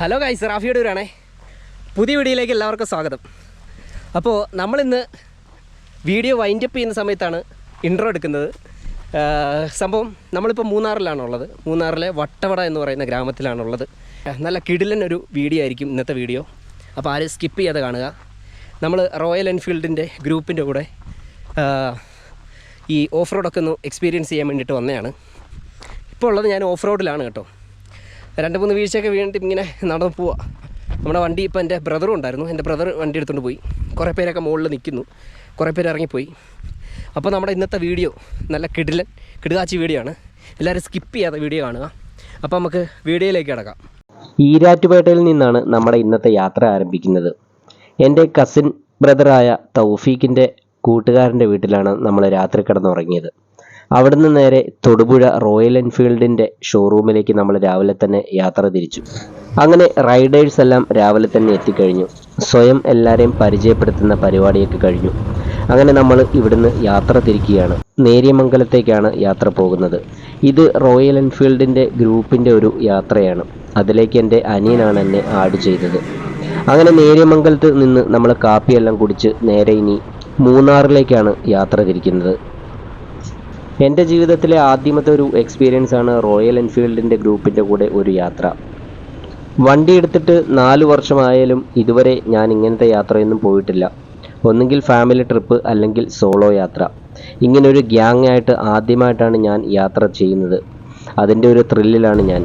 Hello guys റാഫിയുടെ ഊരാണേ പുതിയ വീഡിയോയിലേക്ക് എല്ലാവർക്കും സ്വാഗതം. അപ്പോൾ നമ്മളിന്ന് വീഡിയോ വൈൻഡപ്പ് ചെയ്യുന്ന സമയത്താണ് ഇൻട്രോ എടുക്കുന്നത്. സംഭവം നമ്മളിപ്പോൾ മൂന്നാറിലാണുള്ളത്. മൂന്നാറിലെ വട്ടവട എന്ന് പറയുന്ന ഗ്രാമത്തിലാണുള്ളത്. നല്ല കിടിലൻ ഒരു വീഡിയോ ആയിരിക്കും ഇന്നത്തെ വീഡിയോ അപ്പോൾ ആരും സ്കിപ്പ് ചെയ്യാതെ കാണുക. നമ്മൾ റോയൽ എൻഫീൽഡിന്റെ ഗ്രൂപ്പിന്റെ കൂടെ ഈ ഓഫ് റോഡൊക്കെ ഒന്ന് എക്സ്പീരിയൻസ് ചെയ്യാൻ വേണ്ടിയിട്ട് വന്നതാണ്. ഇപ്പോൾ ഉള്ളത് ഞാൻ ഓഫ് റോഡിലാണ് കേട്ടോ. രണ്ട് മൂന്ന് വീഴ്ചയൊക്കെ വീണിട്ട് ഇങ്ങനെ നടന്നു പോവാ. നമ്മുടെ വണ്ടി ഇപ്പോൾ എന്റെ ബ്രദറും ഉണ്ടായിരുന്നു. എന്റെ ബ്രദർ വണ്ടി എടുത്തുകൊണ്ട് പോയി. കുറേ പേരൊക്കെ മുകളിൽ നിൽക്കുന്നു കുറേ പേര് ഇറങ്ങിപ്പോയി. അപ്പോൾ നമ്മുടെ ഇന്നത്തെ വീഡിയോ നല്ല കിടിലൻ കിടുകാച്ചി വീഡിയോ ആണ്. എല്ലാവരും സ്കിപ്പ് ചെയ്യാതെ വീഡിയോ കാണുക. അപ്പോൾ നമുക്ക് വീഡിയോയിലേക്ക് കിടക്കാം. ഈരാറ്റുപേട്ടയിൽ നിന്നാണ് നമ്മുടെ ഇന്നത്തെ യാത്ര ആരംഭിക്കുന്നത്. എന്റെ കസിൻ ബ്രദറായ തൗഫീഖിന്റെ കൂട്ടുകാരന്റെ വീട്ടിലാണ് നമ്മൾ രാത്രി കിടന്നുറങ്ങിയത്. അവിടുന്ന് നേരെ തൊടുപുഴ റോയൽ എൻഫീൽഡിന്റെ ഷോറൂമിലേക്ക് നമ്മൾ രാവിലെ തന്നെ യാത്ര തിരിച്ചു. അങ്ങനെ റൈഡേഴ്സ് എല്ലാം രാവിലെ തന്നെ എത്തിക്കഴിഞ്ഞു. സ്വയം എല്ലാവരെയും പരിചയപ്പെടുത്തുന്ന പരിപാടിയൊക്കെ കഴിഞ്ഞു. അങ്ങനെ നമ്മൾ ഇവിടുന്ന് യാത്ര തിരിക്കുകയാണ്. നേര്യമംഗലത്തേക്കാണ് യാത്ര പോകുന്നത്. ഇത് റോയൽ എൻഫീൽഡിന്റെ ഗ്രൂപ്പിന്റെ ഒരു യാത്രയാണ്. അതിലേക്ക് എന്റെ അനിയനാണ് എന്നെ ആഡ് ചെയ്തത്. അങ്ങനെ നേര്യമംഗലത്ത് നിന്ന് നമ്മൾ കാപ്പിയെല്ലാം കുടിച്ച് നേരെ ഇനി മൂന്നാറിലേക്കാണ് യാത്ര തിരിക്കുന്നത്. എന്റെ ജീവിതത്തിലെ ആദ്യമത്തെ ഒരു എക്സ്പീരിയൻസ് ആണ് റോയൽ എൻഫീൽഡിന്റെ ഗ്രൂപ്പിന്റെ കൂടെ ഒരു യാത്ര. വണ്ടി എടുത്തിട്ട് നാല് വർഷമായാലും ഇതുവരെ ഞാൻ ഇങ്ങനത്തെ യാത്രയൊന്നും പോയിട്ടില്ല. ഒന്നുകിൽ ഫാമിലി ട്രിപ്പ് അല്ലെങ്കിൽ സോളോ യാത്ര. ഇങ്ങനെ ഒരു ഗ്യാങ് ആയിട്ട് ആദ്യമായിട്ടാണ് ഞാൻ യാത്ര ചെയ്യുന്നത്. അതിന്റെ ഒരു ത്രില്ലിലാണ് ഞാൻ.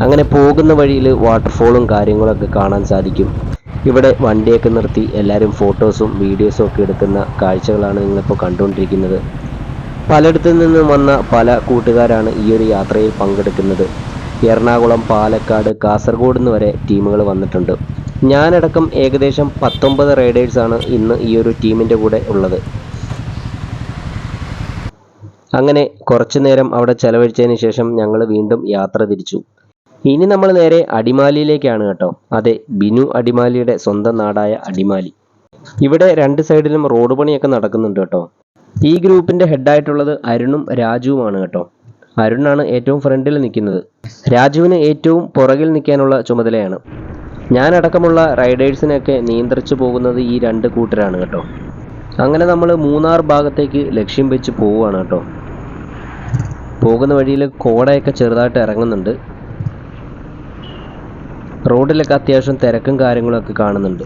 അങ്ങനെ പോകുന്ന വഴിയിൽ വാട്ടർഫോളും കാര്യങ്ങളൊക്കെ കാണാൻ സാധിക്കും. ഇവിടെ വണ്ടിയൊക്കെ നിർത്തി എല്ലാവരും ഫോട്ടോസും വീഡിയോസും ഒക്കെ എടുക്കുന്ന കാഴ്ചകളാണ് നിങ്ങളിപ്പോൾ കണ്ടുകൊണ്ടിരിക്കുന്നത്. പലയിടത്തു നിന്നും വന്ന പല കൂട്ടുകാരാണ് ഈ ഒരു യാത്രയിൽ പങ്കെടുക്കുന്നത്. എറണാകുളം പാലക്കാട് കാസർഗോഡ് നിന്ന് വരെ ടീമുകൾ വന്നിട്ടുണ്ട്. ഞാനടക്കം ഏകദേശം പത്തൊമ്പത് റൈഡേഴ്സാണ് ഇന്ന് ഈ ഒരു ടീമിന്റെ കൂടെ ഉള്ളത്. അങ്ങനെ കുറച്ചു നേരം അവിടെ ചെലവഴിച്ചതിന് ശേഷം ഞങ്ങൾ വീണ്ടും യാത്ര തിരിച്ചു. ഇനി നമ്മൾ നേരെ അടിമാലിയിലേക്കാണ് കേട്ടോ. അതെ ബിനു അടിമാലിയുടെ സ്വന്തം നാടായ അടിമാലി. ഇവിടെ രണ്ട് സൈഡിലും റോഡ് പണിയൊക്കെ നടക്കുന്നുണ്ട് കേട്ടോ. ഈ ഗ്രൂപ്പിന്റെ ഹെഡായിട്ടുള്ളത് അരുണും രാജുവുമാണ് കേട്ടോ. അരുണാണ് ഏറ്റവും ഫ്രണ്ടിൽ നിൽക്കുന്നത്. രാജുവിന് ഏറ്റവും പുറകിൽ നിൽക്കാനുള്ള ചുമതലയാണ്. ഞാനടക്കമുള്ള റൈഡേഴ്സിനെയൊക്കെ നിയന്ത്രിച്ചു പോകുന്നത് ഈ രണ്ട് കൂട്ടരാണ് കേട്ടോ. അങ്ങനെ നമ്മൾ മൂന്നാർ ഭാഗത്തേക്ക് ലക്ഷ്യം വെച്ച് പോവുകയാണ് കേട്ടോ. പോകുന്ന വഴിയിൽ കോടയൊക്കെ ചെറുതായിട്ട് ഇറങ്ങുന്നുണ്ട്. റോഡിലൊക്കെ അത്യാവശ്യം തിരക്കും കാര്യങ്ങളൊക്കെ കാണുന്നുണ്ട്.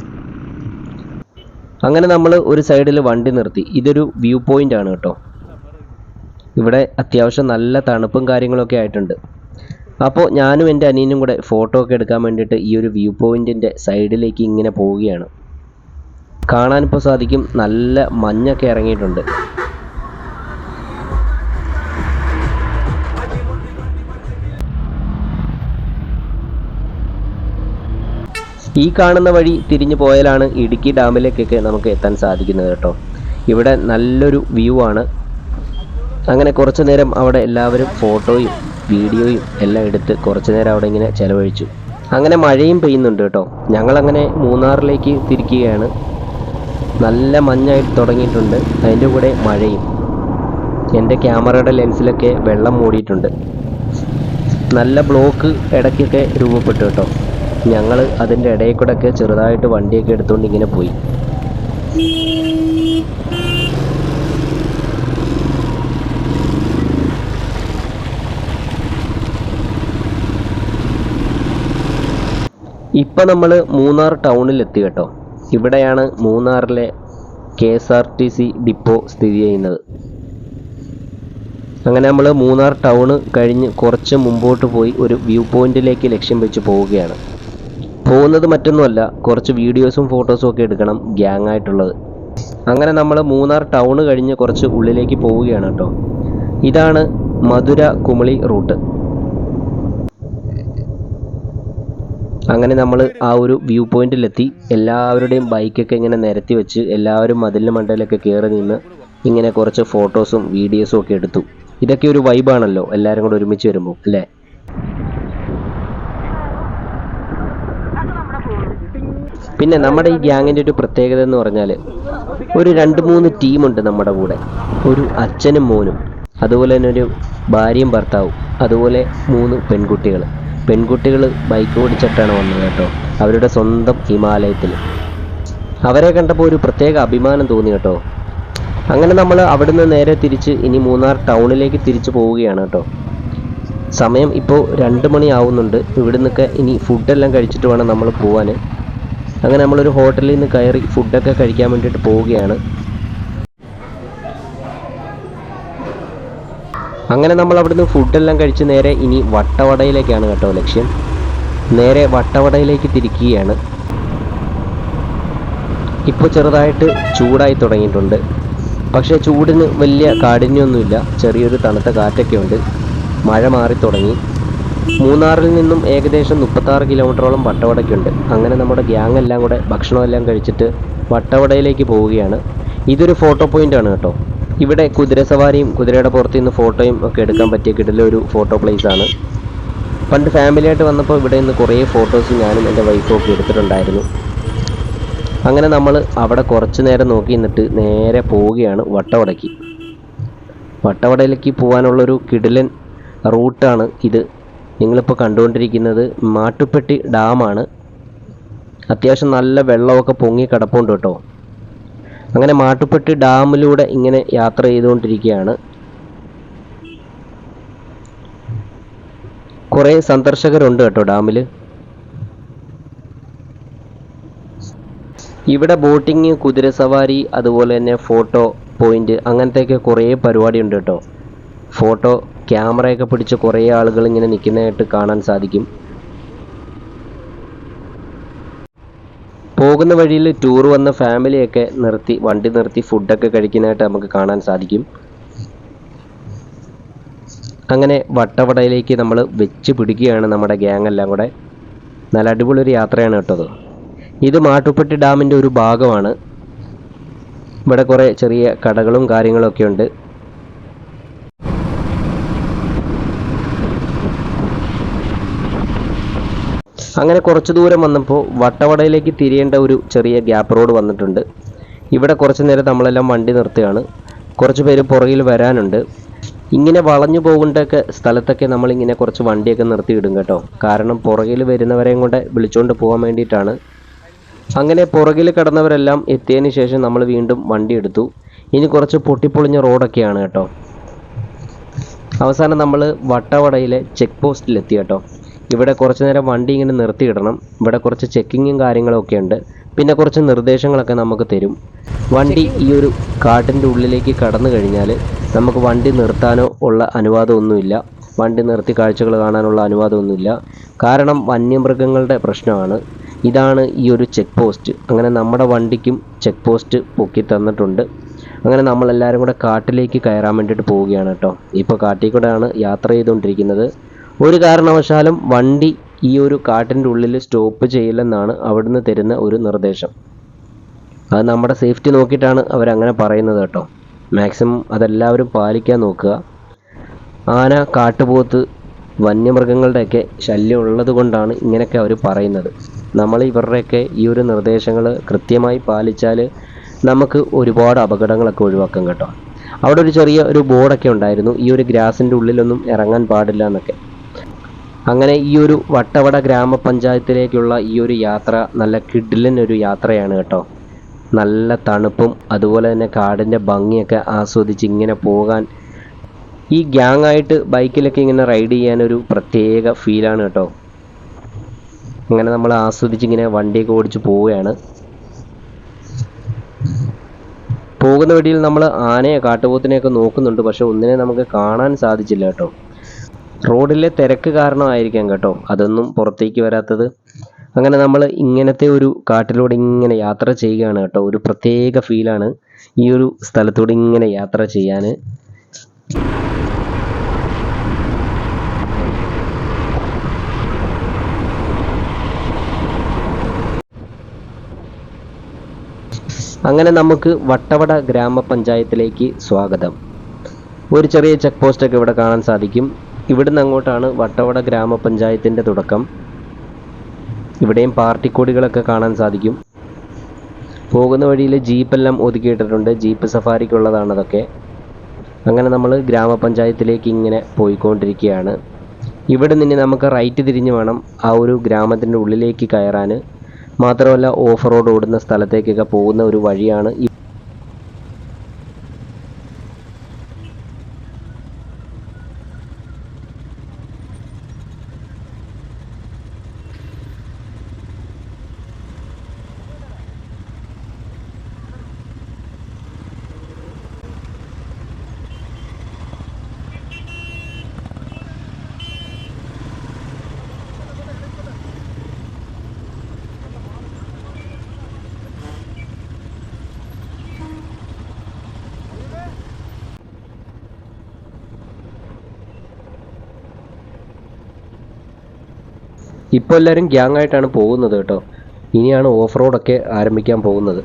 അങ്ങനെ നമ്മൾ ഒരു സൈഡിൽ വണ്ടി നിർത്തി. ഇതൊരു വ്യൂ പോയിന്റ് ആണ് കേട്ടോ. ഇവിടെ അത്യാവശ്യം നല്ല തണുപ്പും കാര്യങ്ങളൊക്കെ ആയിട്ടുണ്ട്. അപ്പോൾ ഞാനും എന്റെ അനിയനും കൂടെ ഫോട്ടോ ഒക്കെ എടുക്കാൻ വേണ്ടിയിട്ട് ഈ ഒരു വ്യൂ പോയിന്റിന്റെ സൈഡിലേക്ക് ഇങ്ങനെ പോവുകയാണ്. കാണാനിപ്പോൾ സാധിക്കും നല്ല മഞ്ഞൊക്കെ ഇറങ്ങിയിട്ടുണ്ട്. ഈ കാണുന്ന വഴി തിരിഞ്ഞു പോയാലാണ് ഇടുക്കി ഡാമിലേക്കൊക്കെ നമുക്ക് എത്താൻ സാധിക്കുന്നത് കേട്ടോ. ഇവിടെ നല്ലൊരു വ്യൂ ആണ്. അങ്ങനെ കുറച്ചു നേരം അവിടെ എല്ലാവരും ഫോട്ടോയും വീഡിയോയും എല്ലാം എടുത്ത് കുറച്ചു നേരം അവിടെ ഇങ്ങനെ ചെലവഴിച്ചു. അങ്ങനെ മഴയും പെയ്യുന്നുണ്ട് കേട്ടോ. ഞങ്ങളങ്ങനെ മൂന്നാറിലേക്ക് തിരിക്കുകയാണ്. നല്ല മഞ്ഞായിട്ട് തുടങ്ങിയിട്ടുണ്ട്. അതിന്റെ കൂടെ മഴയും. എന്റെ ക്യാമറയുടെ ലെൻസിലൊക്കെ വെള്ളം മൂടിയിട്ടുണ്ട്. നല്ല ബ്ലോക്ക് ഇടയ്ക്കൊക്കെ രൂപപ്പെട്ടു കേട്ടോ. ഞങ്ങൾ അതിന്റെ ഇടയിൽ കൂടെ ഒക്കെ ചെറുതായിട്ട് വണ്ടിയൊക്കെ എടുത്തുകൊണ്ട് ഇങ്ങനെ പോയി. ഇപ്പം നമ്മൾ മൂന്നാർ ടൗണിൽ എത്തി കേട്ടോ. ഇവിടെയാണ് മൂന്നാറിലെ K S R T C depot സ്ഥിതി ചെയ്യുന്നത്. അങ്ങനെ നമ്മൾ മൂന്നാർ ടൗണ് കഴിഞ്ഞ് കുറച്ച് മുമ്പോട്ട് പോയി ഒരു വ്യൂ പോയിന്റിലേക്ക് ലക്ഷ്യം വെച്ച് പോവുകയാണ്. പോകുന്നത് മറ്റൊന്നുമല്ല കുറച്ച് വീഡിയോസും ഫോട്ടോസും ഒക്കെ എടുക്കണം ഗ്യാങ് ആയിട്ടുള്ളത്. അങ്ങനെ നമ്മൾ മൂന്നാർ ടൗൺ കഴിഞ്ഞ് കുറച്ച് ഉള്ളിലേക്ക് പോവുകയാണ് കേട്ടോ. ഇതാണ് മധുര കുമളി റൂട്ട് അങ്ങനെ നമ്മൾ ആ ഒരു വ്യൂ പോയിന്റിലെത്തി എല്ലാവരുടെയും ബൈക്കൊക്കെ ഇങ്ങനെ നിരത്തി വെച്ച് എല്ലാവരും മതിലിന് മണ്ടയിലൊക്കെ കയറി നിന്ന് ഇങ്ങനെ കുറച്ച് ഫോട്ടോസും വീഡിയോസും ഒക്കെ എടുത്തു. ഇതൊക്കെ ഒരു വൈബാണല്ലോ എല്ലാവരും കൂടെ ഒരുമിച്ച് വരുമ്പോൾ അല്ലേ? പിന്നെ നമ്മുടെ ഈ ഗ്യാങ്ങിന്റെ ഒരു പ്രത്യേകത എന്ന് പറഞ്ഞാൽ ഒരു രണ്ട് മൂന്ന് ടീമുണ്ട് നമ്മുടെ കൂടെ. ഒരു അച്ഛനും മോനും. അതുപോലെ തന്നെ ഒരു ഭാര്യയും ഭർത്താവും. അതുപോലെ മൂന്ന് പെൺകുട്ടികൾ. പെൺകുട്ടികൾ ബൈക്ക് ഓടിച്ചിട്ടാണ് വന്നത് കേട്ടോ. അവരുടെ സ്വന്തം ഹിമാലയത്തിൽ. അവരെ കണ്ടപ്പോൾ ഒരു പ്രത്യേക അഭിമാനം തോന്നി കേട്ടോ. അങ്ങനെ നമ്മൾ അവിടുന്ന് നേരെ തിരിച്ച് ഇനി മൂന്നാർ ടൗണിലേക്ക് തിരിച്ചു പോവുകയാണ് കേട്ടോ. സമയം ഇപ്പോൾ രണ്ട് മണി ആവുന്നുണ്ട് ഇവിടെ നിന്നൊക്കെ ഇനി ഫുഡെല്ലാം കഴിച്ചിട്ട് വേണം നമ്മൾ പോവാൻ അങ്ങനെ നമ്മളൊരു ഹോട്ടലിൽ നിന്ന് കയറി ഫുഡൊക്കെ കഴിക്കാൻ വേണ്ടിയിട്ട് പോവുകയാണ്. അങ്ങനെ നമ്മൾ അവിടുന്ന് ഫുഡെല്ലാം കഴിച്ച് നേരെ ഇനി വട്ടവടയിലേക്കാണ് കേട്ടോ ലക്ഷ്യം. നേരെ വട്ടവടയിലേക്ക് തിരിക്കുകയാണ്. ഇപ്പോൾ ചെറുതായിട്ട് ചൂടായി തുടങ്ങിയിട്ടുണ്ട്. പക്ഷേ ചൂടിന് വലിയ കാഠിന്യമൊന്നുമില്ല. ചെറിയൊരു തണുത്ത കാറ്റൊക്കെ ഉണ്ട് മഴ മാറി തുടങ്ങി. മൂന്നാറിൽ നിന്നും ഏകദേശം മുപ്പത്താറ് കിലോമീറ്ററോളം വട്ടവടയ്ക്കുണ്ട്. അങ്ങനെ നമ്മുടെ ഗ്യാങ് എല്ലാം കൂടെ ഭക്ഷണമെല്ലാം കഴിച്ചിട്ട് വട്ടവടയിലേക്ക് പോവുകയാണ്. ഇതൊരു ഫോട്ടോ പോയിന്റ് ആണ് കേട്ടോ. ഇവിടെ കുതിരസവാരിയും കുതിരയുടെ പുറത്ത് നിന്ന് ഫോട്ടോയും ഒക്കെ എടുക്കാൻ പറ്റിയ കിടല ഒരു ഫോട്ടോ പ്ലേസ് ആണ്. പണ്ട് ഫാമിലിയായിട്ട് വന്നപ്പോൾ ഇവിടെ നിന്ന് കുറേ ഫോട്ടോസ് ഞാനും എന്റെ വൈഫും ഒക്കെ എടുത്തിട്ടുണ്ടായിരുന്നു. അങ്ങനെ നമ്മൾ അവിടെ കുറച്ച് നേരം നോക്കി നിന്നിട്ട് നേരെ പോവുകയാണ് വട്ടവടയ്ക്ക്. വട്ടവടയിലേക്ക് പോകാനുള്ളൊരു കിടിലൻ റൂട്ടാണ് ഇത്. നിങ്ങളിപ്പോൾ കണ്ടുകൊണ്ടിരിക്കുന്നത് മാട്ടുപ്പെട്ടി ഡാമാണ്. അത്യാവശ്യം നല്ല വെള്ളമൊക്കെ പൊങ്ങി കിടപ്പുണ്ട് കേട്ടോ. അങ്ങനെ മാട്ടുപ്പെട്ടി ഡാമിലൂടെ ഇങ്ങനെ യാത്ര ചെയ്തുകൊണ്ടിരിക്കുകയാണ്. കുറേ സന്ദർശകരുണ്ട് കേട്ടോ ഡാമിൽ ഇവിടെ ബോട്ടിങ് കുതിരസവാരി അതുപോലെ തന്നെ ഫോട്ടോ പോയിന്റ് അങ്ങനത്തെയൊക്കെ കുറേ പരിപാടിയുണ്ട് കേട്ടോ. ഫോട്ടോ ക്യാമറയൊക്കെ പിടിച്ച് കുറേ ആളുകൾ ഇങ്ങനെ നിൽക്കുന്നതായിട്ട് കാണാൻ സാധിക്കും. പോകുന്ന വഴിയിൽ ടൂർ വന്ന ഫാമിലിയൊക്കെ നിർത്തി വണ്ടി നിർത്തി ഫുഡൊക്കെ കഴിക്കുന്നതായിട്ട് നമുക്ക് കാണാൻ സാധിക്കും. അങ്ങനെ വട്ടവടയിലേക്ക് നമ്മൾ വെച്ച് പിടിക്കുകയാണ് നമ്മുടെ ഗ്യാങ് എല്ലാം കൂടെ. നല്ല അടിപൊളി ഒരു യാത്രയാണ് കേട്ടത് ഇത് മാട്ടുപ്പെട്ടി ഡാമിന്റെ ഒരു ഭാഗമാണ്. ഇവിടെ കുറേ ചെറിയ കടകളും കാര്യങ്ങളൊക്കെ ഉണ്ട്. അങ്ങനെ കുറച്ച് ദൂരം വന്നപ്പോൾ വട്ടവടയിലേക്ക് തിരിയേണ്ട ഒരു ചെറിയ ഗ്യാപ്പ് റോഡ് വന്നിട്ടുണ്ട്. ഇവിടെ കുറച്ച് നേരം നമ്മളെല്ലാം വണ്ടി നിർത്തുകയാണ്. കുറച്ച് പേര് പുറകിൽ വരാനുണ്ട്. ഇങ്ങനെ വളഞ്ഞു പോകേണ്ടൊക്കെ സ്ഥലത്തൊക്കെ നമ്മളിങ്ങനെ കുറച്ച് വണ്ടിയൊക്കെ നിർത്തിയിടും കേട്ടോ. കാരണം പുറകിൽ വരുന്നവരെയും കൊണ്ട് വിളിച്ചുകൊണ്ട് പോകാൻ വേണ്ടിയിട്ടാണ്. അങ്ങനെ പുറകിൽ കിടന്നവരെല്ലാം എത്തിയതിന് ശേഷം നമ്മൾ വീണ്ടും വണ്ടി എടുത്തു. ഇനി കുറച്ച് പൊട്ടിപ്പൊളിഞ്ഞ റോഡൊക്കെയാണ് കേട്ടോ. അവസാനം നമ്മൾ വട്ടവടയിലെ ചെക്ക് പോസ്റ്റിലെത്തി കേട്ടോ. ഇവിടെ കുറച്ച് നേരം വണ്ടി ഇങ്ങനെ നിർത്തിയിടണം. ഇവിടെ കുറച്ച് ചെക്കിങ്ങും കാര്യങ്ങളൊക്കെ ഉണ്ട്. പിന്നെ കുറച്ച് നിർദ്ദേശങ്ങളൊക്കെ നമുക്ക് തരും. വണ്ടി ഈ ഒരു കാട്ടിന്റെ ഉള്ളിലേക്ക് കടന്നു കഴിഞ്ഞാൽ നമുക്ക് വണ്ടി നിർത്താനോ ഉള്ള അനുവാദമൊന്നുമില്ല. വണ്ടി നിർത്തി കാഴ്ചകൾ കാണാനുള്ള അനുവാദമൊന്നുമില്ല. കാരണം വന്യമൃഗങ്ങളുടെ പ്രശ്നമാണ്. ഇതാണ് ഈ ഒരു ചെക്ക് പോസ്റ്റ് അങ്ങനെ നമ്മുടെ വണ്ടിക്കും ചെക്ക് പോസ്റ്റ് പൊക്കി തന്നിട്ടുണ്ട്. അങ്ങനെ നമ്മളെല്ലാവരും കൂടെ കാട്ടിലേക്ക് കയറാൻ വേണ്ടിയിട്ട് പോവുകയാണ് കേട്ടോ. ഇപ്പോൾ കാട്ടിൽ കൂടെയാണ് യാത്ര ചെയ്തുകൊണ്ടിരിക്കുന്നത്. ഒരു കാരണവശാലും വണ്ടി ഈ ഒരു കാട്ടിന്റെ ഉള്ളിൽ സ്റ്റോപ്പ് ചെയ്യില്ലെന്നാണ് അവിടുന്ന് തരുന്ന ഒരു നിർദ്ദേശം. അത് നമ്മുടെ സേഫ്റ്റി നോക്കിയിട്ടാണ് അവരങ്ങനെ പറയുന്നത് കേട്ടോ. മാക്സിമം അതെല്ലാവരും പാലിക്കാൻ നോക്കുക. ആന കാട്ടുപോത്ത് വന്യമൃഗങ്ങളുടെയൊക്കെ ശല്യം ഉള്ളത് കൊണ്ടാണ് ഇങ്ങനെയൊക്കെ അവർ പറയുന്നത്. നമ്മൾ ഇവരുടെയൊക്കെ ഈ ഒരു നിർദ്ദേശങ്ങൾ കൃത്യമായി പാലിച്ചാൽ നമുക്ക് ഒരുപാട് അപകടങ്ങളൊക്കെ ഒഴിവാക്കാം കേട്ടോ. അവിടെ ഒരു ചെറിയ ഒരു ബോർഡൊക്കെ ഉണ്ടായിരുന്നു. ഈ ഒരു ഗ്രാസിന്റെ ഉള്ളിലൊന്നും ഇറങ്ങാൻ പാടില്ല എന്നൊക്കെ. അങ്ങനെ ഈ ഒരു വട്ടവട ഗ്രാമപഞ്ചായത്തിലേക്കുള്ള ഈ ഒരു യാത്ര നല്ല കിഡിലൻ ഒരു യാത്രയാണ് കേട്ടോ. നല്ല തണുപ്പും അതുപോലെ തന്നെ കാടിന്റെ ഭംഗിയൊക്കെ ആസ്വദിച്ച് ഇങ്ങനെ പോകാൻ ഈ ഗ്യാങ് ആയിട്ട് ബൈക്കിലൊക്കെ ഇങ്ങനെ റൈഡ് ചെയ്യാൻ ഒരു പ്രത്യേക ഫീലാണ് കേട്ടോ. അങ്ങനെ നമ്മൾ ആസ്വദിച്ച് ഇങ്ങനെ വണ്ടിയൊക്കെ ഓടിച്ച് പോവുകയാണ്. പോകുന്ന വഴിയിൽ നമ്മൾ ആനയെ കാട്ടുപോത്തിനെയൊക്കെ നോക്കുന്നുണ്ട് പക്ഷെ ഒന്നിനെ നമുക്ക് കാണാൻ സാധിച്ചില്ല കേട്ടോ. റോഡിലെ തിരക്ക് കാരണമായിരിക്കാം കേട്ടോ. അതൊന്നും പുറത്തേക്ക് വരാത്തത്. അങ്ങനെ നമ്മൾ ഇങ്ങനത്തെ ഒരു കാട്ടിലൂടെ ഇങ്ങനെ യാത്ര ചെയ്യുകയാണ് കേട്ടോ. ഒരു പ്രത്യേക ഫീലാണ് ഈ ഒരു സ്ഥലത്തൂടെ ഇങ്ങനെ യാത്ര ചെയ്യാൻ അങ്ങനെ നമുക്ക് വട്ടവട ഗ്രാമപഞ്ചായത്തിലേക്ക് സ്വാഗതം. ഒരു ചെറിയ ചെക്ക് പോസ്റ്റ് ഒക്കെ ഇവിടെ കാണാൻ സാധിക്കും. ഇവിടുന്ന് അങ്ങോട്ടാണ് വട്ടവട ഗ്രാമപഞ്ചായത്തിന്റെ തുടക്കം. ഇവിടെയും പാർട്ടി കൊടികളൊക്കെ കാണാൻ സാധിക്കും. പോകുന്ന വഴിയിൽ ജീപ്പെല്ലാം ഒതുക്കിയിട്ടിട്ടുണ്ട്. ജീപ്പ് സഫാരിക്കുള്ളതാണ് അതൊക്കെ. അങ്ങനെ നമ്മൾ ഗ്രാമപഞ്ചായത്തിലേക്ക് ഇങ്ങനെ പോയിക്കൊണ്ടിരിക്കുകയാണ്. ഇവിടെ നിന്ന് നമുക്ക് റൈറ്റ് തിരിഞ്ഞ് വേണം ആ ഒരു ഗ്രാമത്തിന്റെ ഉള്ളിലേക്ക് കയറാൻ മാത്രമല്ല ഓഫ് റോഡ് ഓടുന്ന സ്ഥലത്തേക്കൊക്കെ പോകുന്ന ഒരു വഴിയാണ് ഇപ്പോൾ എല്ലാവരും ഗ്യാങ് ആയിട്ടാണ് പോകുന്നത് കേട്ടോ. ഇനിയാണ് ഓഫ് റോഡൊക്കെ ആരംഭിക്കാൻ പോകുന്നത്.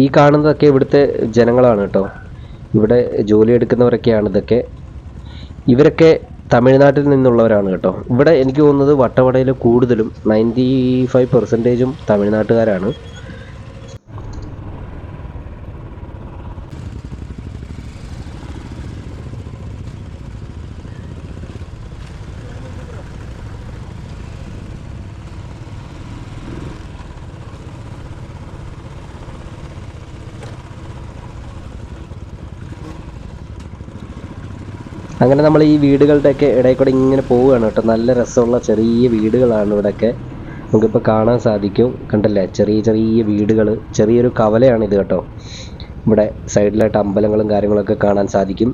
ഈ കാണുന്നതൊക്കെ ഇവിടുത്തെ ജനങ്ങളാണ് കേട്ടോ. ഇവിടെ ജോലി എടുക്കുന്നവരൊക്കെയാണ് ഇതൊക്കെ. ഇവരൊക്കെ തമിഴ്നാട്ടിൽ നിന്നുള്ളവരാണ് കേട്ടോ. ഇവിടെ എനിക്ക് തോന്നുന്നത് വട്ടവടയിൽ കൂടുതലും നയന്റി ഫൈവ് പെർസെന്റേജും തമിഴ്നാട്ടുകാരാണ്. അങ്ങനെ നമ്മൾ ഈ വീടുകളുടെയൊക്കെ ഇടയിൽ കൂടെ ഇങ്ങനെ പോവുകയാണ് കേട്ടോ. നല്ല രസമുള്ള ചെറിയ വീടുകളാണ് ഇവിടെയൊക്കെ. നമുക്കിപ്പോൾ കാണാൻ സാധിക്കും. കണ്ടല്ലേ? ചെറിയ ചെറിയ വീടുകൾ ചെറിയൊരു കവലയാണ് ഇത് കേട്ടോ. ഇവിടെ സൈഡിലായിട്ട് അമ്പലങ്ങളും കാര്യങ്ങളൊക്കെ കാണാൻ സാധിക്കും.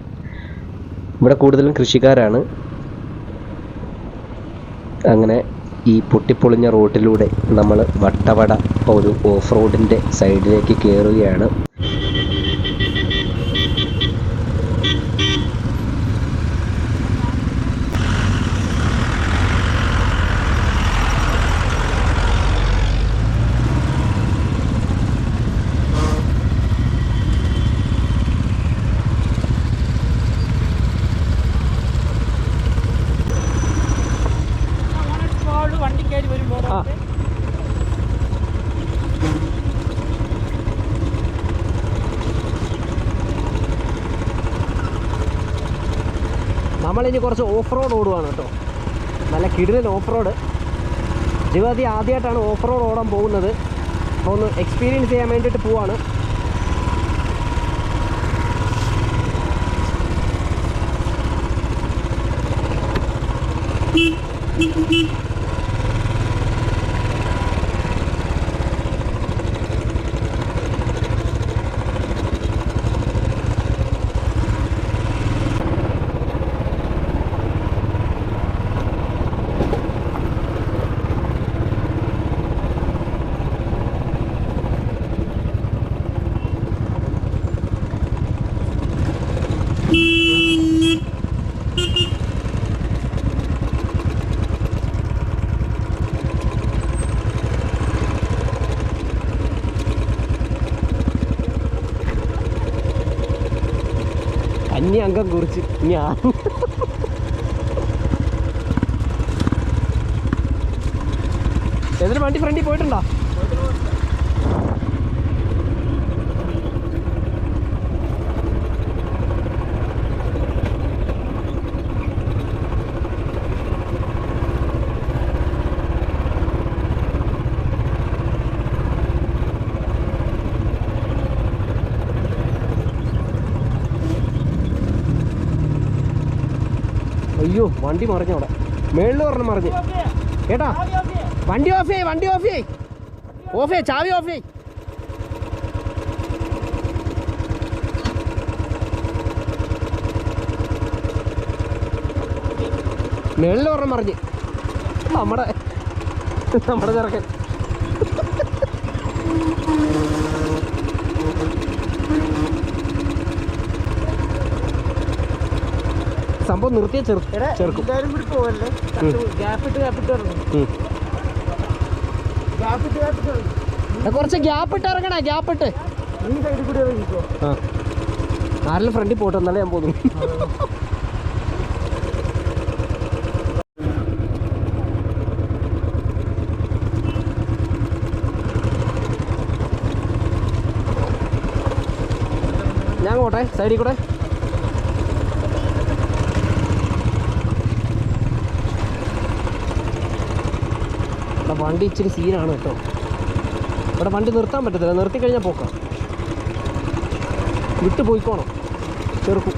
ഇവിടെ കൂടുതലും കൃഷിക്കാരാണ്. അങ്ങനെ ഈ പൊട്ടിപ്പൊളിഞ്ഞ റോട്ടിലൂടെ നമ്മൾ വട്ടവട ഒരു ഓഫ് റോഡിന്റെ സൈഡിലേക്ക് കയറുകയാണ് വണ്ടി കയറി വരുമ്പോൾ ആ. നമ്മളിനി കുറച്ച് ഓഫ് റോഡ് ഓടുവാണ് കേട്ടോ. നല്ല കിടിലൻ ഓഫ് റോഡ് ജീവിതത്തിൽ ആദ്യമായിട്ടാണ് ഓഫ് റോഡ് ഓടാൻ പോകുന്നത്. അപ്പോൾ ഒന്ന് എക്സ്പീരിയൻസ് ചെയ്യാൻ വേണ്ടിയിട്ട് പോവാണ്. അന്യ കുറിച്ച് ഞാൻ എതിര് വണ്ടി ഫ്രണ്ടിൽ പോയിട്ടുണ്ടോ അയ്യോ വണ്ടി മറിഞ്ഞു അവിടെ. മേളിൽ പറഞ്ഞു മറിഞ്ഞ്. കേട്ടാ? വണ്ടി ഓഫ് ചെയ്യ് വണ്ടി ഓഫ് ചെയ്യ് ഓഫ് ചെയ്യ് ചാവി ഓഫ് ചെയ്യ് മേളിൽ പറഞ്ഞു മറിഞ്ഞ്. നമ്മുടെ നമ്മുടെ ചെറുക്കൻ സംഭവം നിർത്തിയ ചെറു ചെറുക്കും എല്ലാവരും കൂടി പോവല്ലേ ഗ്യാപ്പ് ഇട്ട് ഗ്യാപ്പ് ഇട്ട് ഇറങ്ങും ഉം. ഗ്യാപ്പ് ഇട്ട് ഗ്യാപ്പ് ഇട്ട് ഇറങ്ങും. എടാ, കുറച്ച് ഗ്യാപ്പ് ഇട്ട് ഇറങ്ങണേ ഗ്യാപ്പ് ഇട്ട് ഈ സൈഡിൽ കൂടി ഇറങ്ങിക്കോ ആ ഈ സൈഡിൽ കൂടി ഇറങ്ങിക്കോ. ഈ സൈഡിൽ കൂടി ഇറങ്ങിക്കോ. ഈ സൈഡിൽ കൂടി നിർത്തിയ ചേർക്കും കുറച്ച് ഗ്യാപ്പ് ഇട്ട് ഇറങ്ങണേ ഗ്യാപ്പ് ഇട്ട്. ആ. ആരെല്ലാം ഫ്രണ്ടിൽ പോട്ടെ എന്നാലേ ഞാൻ പോകുന്നു ഞാൻ പോട്ടെ സൈഡിൽ കൂടെ ഇവിടെ വണ്ടി ഇച്ചിരി സീനാണ് കേട്ടോ. ഇവിടെ വണ്ടി നിർത്താൻ പറ്റത്തില്ല. നിർത്തി കഴിഞ്ഞാൽ പോക്കാം. വിട്ടു പോയിക്കോണം ചെറുക്കും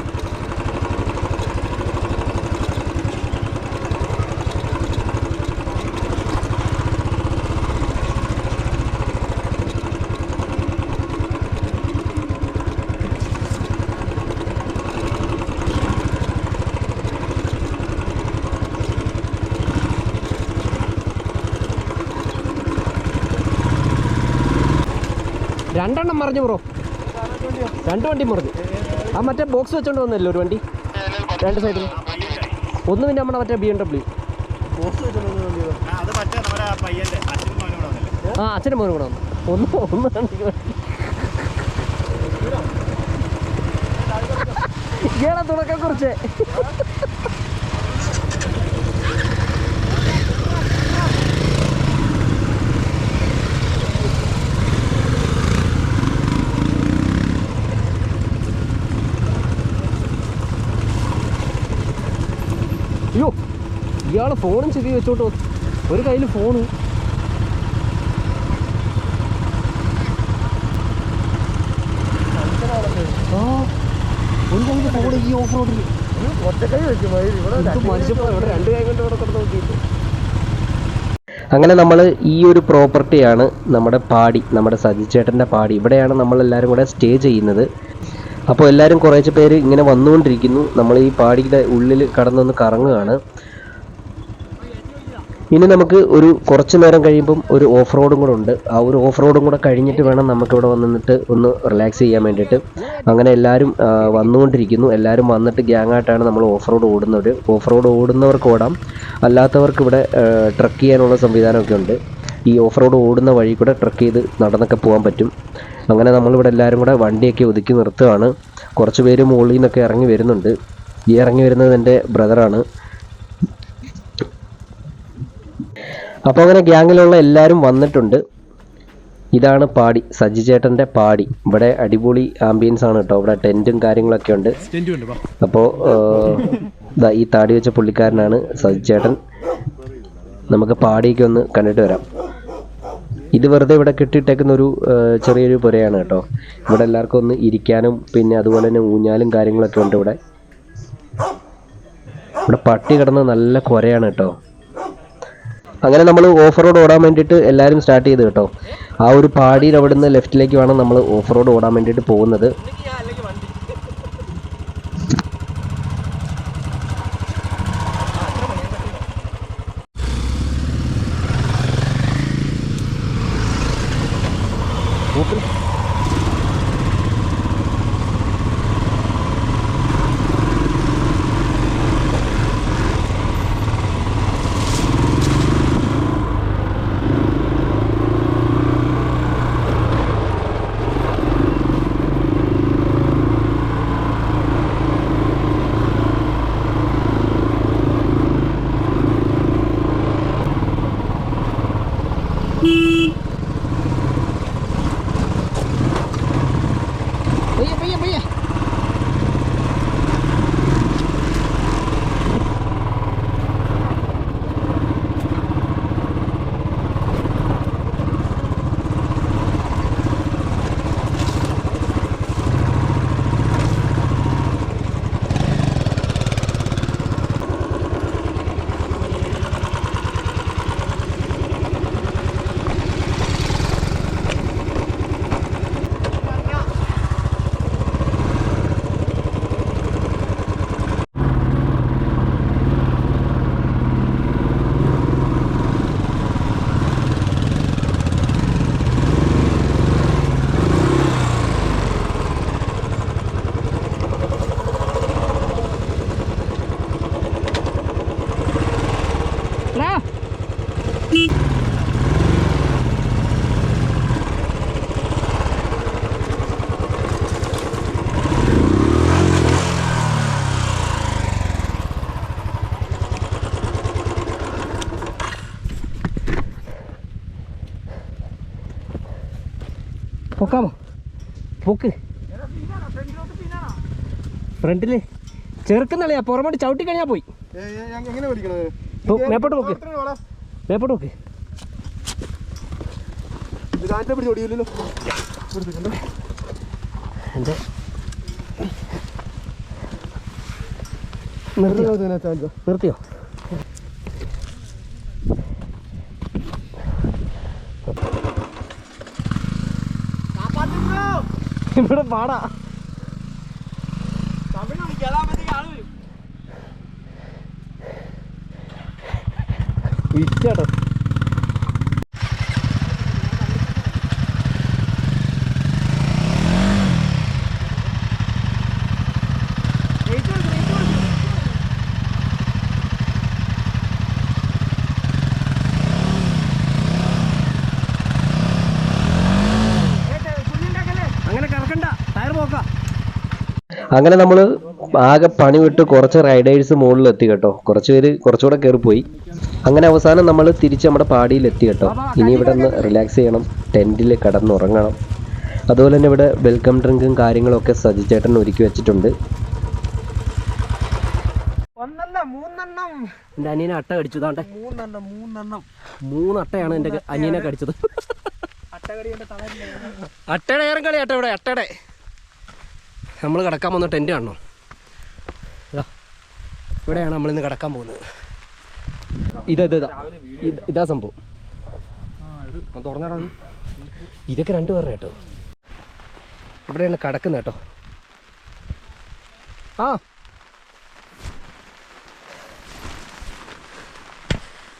മറിഞ്ഞു ബ്രോ രണ്ട് വണ്ടി മറിഞ്ഞു. ആ മറ്റേ ബോക്സ് വെച്ചോണ്ട് വന്നല്ലോ ഒരു വണ്ടി? രണ്ട് സൈഡിൽ ഒന്ന് പിന്നെ നമ്മുടെ മറ്റേ ബി എം ഡബ്ല്യു ആ അച്ഛനും മോനും കൂടെ വന്നു. ഒന്ന് ഒന്ന് ഇയാളെ തുടക്കം കുറിച്ച് അയ്യോ ഇയാൾ ഫോണും ചെവി വെച്ചോട്ട് ഒരു കയ്യിൽ ഫോണും. ഒരു വെക്കും രണ്ട് കൊണ്ട് അങ്ങനെ നമ്മൾ ഈ ഒരു പ്രോപ്പർട്ടിയാണ് നമ്മുടെ പാടി നമ്മുടെ സജിച്ചേട്ടന്റെ പാടി. ഇവിടെയാണ് നമ്മൾ എല്ലാവരും കൂടെ സ്റ്റേ ചെയ്യുന്നത്. അപ്പോൾ എല്ലാവരും കുറേശ്ശെ പേര് ഇങ്ങനെ വന്നുകൊണ്ടിരിക്കുന്നു. നമ്മൾ ഈ പാടിയുടെ ഉള്ളിൽ കടന്നൊന്ന് കറങ്ങുകയാണ്. ഇനി നമുക്ക് ഒരു കുറച്ച് നേരം കഴിയുമ്പം ഒരു ഓഫ് റോഡും കൂടെ ഉണ്ട്. ആ ഒരു ഓഫ് റോഡും കൂടെ കഴിഞ്ഞിട്ട് വേണം നമുക്ക് ഇവിടെ വന്നിട്ട് ഒന്ന് റിലാക്സ് ചെയ്യാൻ വേണ്ടിയിട്ട്. അങ്ങനെ എല്ലാവരും വന്നുകൊണ്ടിരിക്കുന്നു. എല്ലാവരും വന്നിട്ട് ഗ്യാങ് ആയിട്ടാണ് നമ്മൾ ഓഫ് റോഡ് ഓടുന്നത്. ഓഫ് റോഡ് ഓടുന്നവർക്ക് ഓടാം. അല്ലാത്തവർക്ക് ഇവിടെ ട്രക്ക് ചെയ്യാനുള്ള സംവിധാനമൊക്കെ ഉണ്ട്. ഈ ഓഫ് റോഡ് ഓടുന്ന വഴി കൂടെ ട്രക്ക് ചെയ്ത് നടന്നൊക്കെ പോകാൻ പറ്റും. അങ്ങനെ നമ്മളിവിടെ എല്ലാവരും കൂടെ വണ്ടിയൊക്കെ ഒതുക്കി നിർത്തുകയാണ്. കുറച്ച് പേര് മുകളിൽ നിന്നൊക്കെ ഇറങ്ങി വരുന്നുണ്ട്. ഈ ഇറങ്ങി വരുന്നത് എന്റെ ബ്രദറാണ് അപ്പോൾ അങ്ങനെ ഗ്യാങ്ങിലുള്ള എല്ലാവരും വന്നിട്ടുണ്ട്. ഇതാണ് പാടി സജി ചേട്ടന്റെ പാടി. ഇവിടെ അടിപൊളി ആംബിയൻസ് ആണ് കേട്ടോ. ഇവിടെ ടെന്റും കാര്യങ്ങളൊക്കെ ഉണ്ട്. അപ്പോൾ ഈ താടി വെച്ച പുള്ളിക്കാരനാണ് സജി ചേട്ടൻ. നമുക്ക് പാടിയൊക്കെ ഒന്ന് കണ്ടിട്ട് വരാം. ഇത് വെറുതെ ഇവിടെ കെട്ടിയിട്ടേക്കുന്ന ഒരു ചെറിയൊരു പുരയാണ് കേട്ടോ. ഇവിടെ എല്ലാവർക്കും ഒന്ന് ഇരിക്കാനും പിന്നെ അതുപോലെ തന്നെ ഊഞ്ഞാലും കാര്യങ്ങളൊക്കെ ഉണ്ട് ഇവിടെ. ഇവിടെ പട്ടി കിടന്ന് നല്ല കുരയാണ് കേട്ടോ. അങ്ങനെ നമ്മൾ ഓഫ് റോഡ് ഓടാൻ വേണ്ടിയിട്ട് എല്ലാവരും സ്റ്റാർട്ട് ചെയ്ത് കേട്ടോ. ആ ഒരു പാടിയിൽ അവിടെ നിന്ന് ലെഫ്റ്റിലേക്ക് വേണം നമ്മൾ ഓഫ് റോഡ് ഓടാൻ വേണ്ടിയിട്ട് പോകുന്നത്. പൊക്ക്. ഫ്രണ്ടിൽ ചെറുക്കുന്നളിയാ പുറമോട്ട് ചവിട്ടി കഴിഞ്ഞാ പോയി. മേപ്പോട്ട് പോക്ക്. മേപ്പോട്ട് പോക്ക്. എന്റെ നിർത്തിയോ? നിർത്തിയോ? ഇവിടെ പാടാ. ഇച്ചാട്ടോ അങ്ങനെ കറക്കണ്ട ടയർ പോക്കാം അങ്ങനെ നമ്മൾ ആകെ പണി വിട്ട് കുറച്ച് റൈഡേഴ്സ് മുകളിൽ എത്തി കേട്ടോ. കുറച്ച് പേര് കുറച്ചുകൂടെ കയറിപ്പോയി. അങ്ങനെ അവസാനം നമ്മൾ തിരിച്ച് നമ്മുടെ പാടിയിൽ എത്തി കേട്ടോ. ഇനി ഇവിടെ ഒന്ന് റിലാക്സ് ചെയ്യണം. ടെന്റിൽ കിടന്നുറങ്ങണം. അതുപോലെ തന്നെ ഇവിടെ വെൽക്കം ഡ്രിങ്കും കാര്യങ്ങളൊക്കെ സജിച്ചേട്ടൻ ഒരുക്കി വെച്ചിട്ടുണ്ട്. ഒന്നല്ല മൂന്നെണ്ണം. എന്റെ അനിയനെ അട്ട കടിച്ചു താണ്ടെ മൂന്നെണ്ണം മൂന്നെണ്ണം. മൂന്ന് അട്ടയാണ് എന്റെ അനിയനെ കടിച്ചത്. അട്ടയുടെ ഏറെ കളി അട്ട ഇവിടെ അട്ടയുടെ. നമ്മൾ കിടക്കാൻ പോകുന്ന ടെന്റ് കാണോ ഇതാ. ഇവിടെയാണ് നമ്മളിന്ന് കിടക്കാൻ പോകുന്നത്. ഇതാ ഇതാ ഇതാ. സംഭവം. തുറന്നടാ ഇതൊക്കെ രണ്ടു പേരുടെ കേട്ടോ. ഇവിടെയാണ് കിടക്കുന്നത് കേട്ടോ. ആ.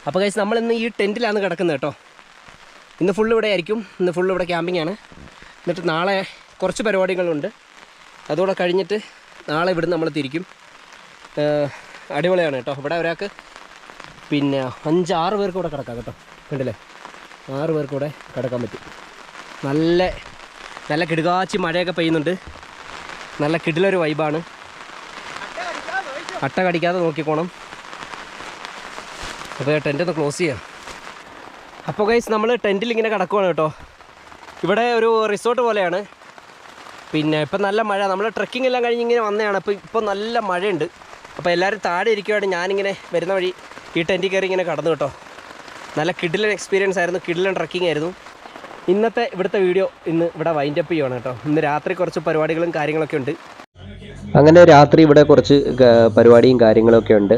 അപ്പോൾ കഴിച്ച് നമ്മളിന്ന് ഈ ടെന്റിലാണ് കിടക്കുന്നത് കേട്ടോ. ഇന്ന് ഫുള്ള് ഇവിടെ ആയിരിക്കും. ഇന്ന് ഫുള്ള് ഇവിടെ ക്യാമ്പിംഗ് ആണ്. എന്നിട്ട് നാളെ കുറച്ച് പരിപാടികളുണ്ട്. അതുകൂടെ കഴിഞ്ഞിട്ട് നാളെ ഇവിടുന്ന് നമ്മൾ തിരിക്കും. അടിപൊളിയാണ് കേട്ടോ. ഇവിടെ ഒരാൾക്ക് പിന്നെ അഞ്ച് ആറ് പേർക്ക് കൂടെ കിടക്കാം കേട്ടോ. കണ്ടില്ലേ? ആറ് പേർക്ക് കൂടെ കിടക്കാൻ പറ്റും. നല്ല നല്ല കിടുകാച്ചി മഴയൊക്കെ പെയ്യുന്നുണ്ട്. നല്ല കിടിലൊരു വൈബാണ്. അട്ട കടിക്കാതെ നോക്കിക്കോണം. അപ്പോൾ ടെന്റ് ഒന്ന് ക്ലോസ് ചെയ്യാം. അപ്പോൾ ഗൈസ് നമ്മൾ ടെന്റിൽ ഇങ്ങനെ കിടക്കുവാണ് കേട്ടോ. ഇവിടെ ഒരു റിസോർട്ട് പോലെയാണ്. പിന്നെ ഇപ്പം നല്ല മഴ. നമ്മൾ ട്രക്കിംഗ് എല്ലാം കഴിഞ്ഞ് ഇങ്ങനെ വന്നതാണ്. അപ്പോൾ ഇപ്പോൾ നല്ല മഴയുണ്ട്. അപ്പോൾ എല്ലാവരും താഴെ ഇരിക്കുവാണ്. ഞാനിങ്ങനെ വരുന്ന വഴി ഈ ടെന്റിൽ കയറി ഇങ്ങനെ കടന്നു കേട്ടോ. നല്ല കിഡിലൻ എക്സ്പീരിയൻസ് ആയിരുന്നു. കിഡിലൻ ട്രക്കിംഗ് ആയിരുന്നു. ഇന്നത്തെ ഇവിടുത്തെ വീഡിയോ ഇന്ന് ഇവിടെ വൈൻഡ് അപ്പ് ചെയ്യുവാണ് കേട്ടോ. ഇന്ന് രാത്രി കുറച്ച് പരിപാടികളും കാര്യങ്ങളൊക്കെ ഉണ്ട്. അങ്ങനെ രാത്രി ഇവിടെ കുറച്ച് പരിപാടിയും കാര്യങ്ങളൊക്കെ ഉണ്ട്.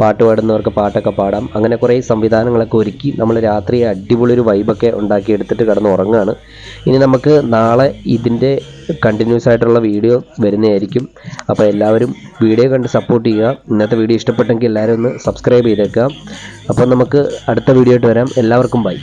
പാട്ട് പാടുന്നവർക്ക് പാട്ടൊക്കെ പാടാം. അങ്ങനെ കുറേ സംവിധാനങ്ങളൊക്കെ ഒരുക്കി നമ്മൾ രാത്രി അടിപൊളി ഒരു വൈബൊക്കെ ഉണ്ടാക്കി എടുത്തിട്ട് കിടന്ന് ഉറങ്ങുകയാണ്. ഇനി നമുക്ക് നാളെ ഇതിന്റെ കണ്ടിന്യൂസ് ആയിട്ടുള്ള വീഡിയോ വരുന്നതായിരിക്കും. അപ്പോൾ എല്ലാവരും വീഡിയോ കണ്ട് സപ്പോർട്ട് ചെയ്യുക. ഇന്നത്തെ വീഡിയോ ഇഷ്ടപ്പെട്ടെങ്കിൽ എല്ലാവരും ഒന്ന് സബ്സ്ക്രൈബ് ചെയ്തേക്കുക. അപ്പോൾ നമുക്ക് അടുത്ത വീഡിയോ ആയിട്ട് വരാം. എല്ലാവർക്കും ബൈ